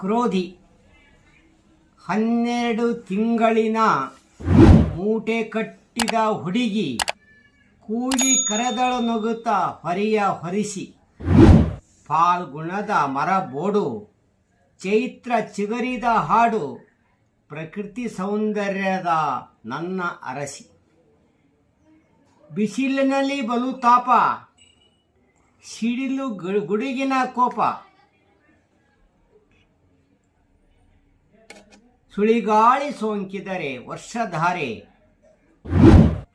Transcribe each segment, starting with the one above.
ಕ್ರೋಧಿ. ಹನ್ನೆರಡು ತಿಂಗಳಿನ ಮೂಟೆ ಕಟ್ಟಿದ ಹುಡುಗಿ ಕೂಗಿ ಕರೆದಳು ನುಗುತ್ತ ಹೊರೆಯ ಹೊರಿಸಿ. ಪಾಲ್ಗುಣದ ಮರಬೋಡು ಚೈತ್ರ ಚಿಗರಿದ ಹಾಡು, ಪ್ರಕೃತಿ ಸೌಂದರ್ಯದ ನನ್ನ ಅರಸಿ. ಬಿಸಿಲಿನಲ್ಲಿ ಬಲು ತಾಪ, ಸಿಡಿಲು ಗುಡುಗಿನ ಕೋಪ ಸುಳಿಗಾಳಿ ಸೋಂಕಿದರೆ ವರ್ಷಧಾರೆ.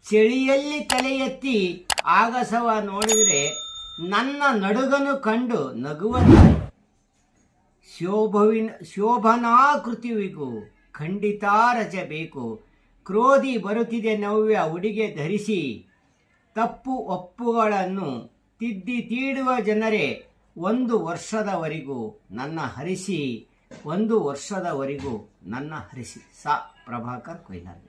ಚಳಿಯಲ್ಲಿ ತಲೆ ಎತ್ತಿ ಆಗಸವ ನೋಡಿದರೆ ನನ್ನ ನಡುಗನು ಕಂಡು ನಗುವ ಶೋಭವಿನ, ಶೋಭನಾಕೃತಿವಿಗೂ ಖಂಡಿತ ರಚಬೇಕು ಕ್ರೋಧಿ ಬರುತ್ತಿದೆ ನವ್ಯ ಉಡಿಗೆ ಧರಿಸಿ. ತಪ್ಪು ಒಪ್ಪುಗಳನ್ನು ತಿದ್ದಿ ತೀಡುವ ಜನರೇ ಒಂದು ವರ್ಷದವರೆಗೂ ನನ್ನ ಹರಿಸಿ. ಒಂದು ವರ್ಷದವರೆಗೂ ನನ್ನ ಹರಿಸಿ. ಸಾ ಪ್ರಭಾಕರ್ ಕೊಯ್ಲಾರ್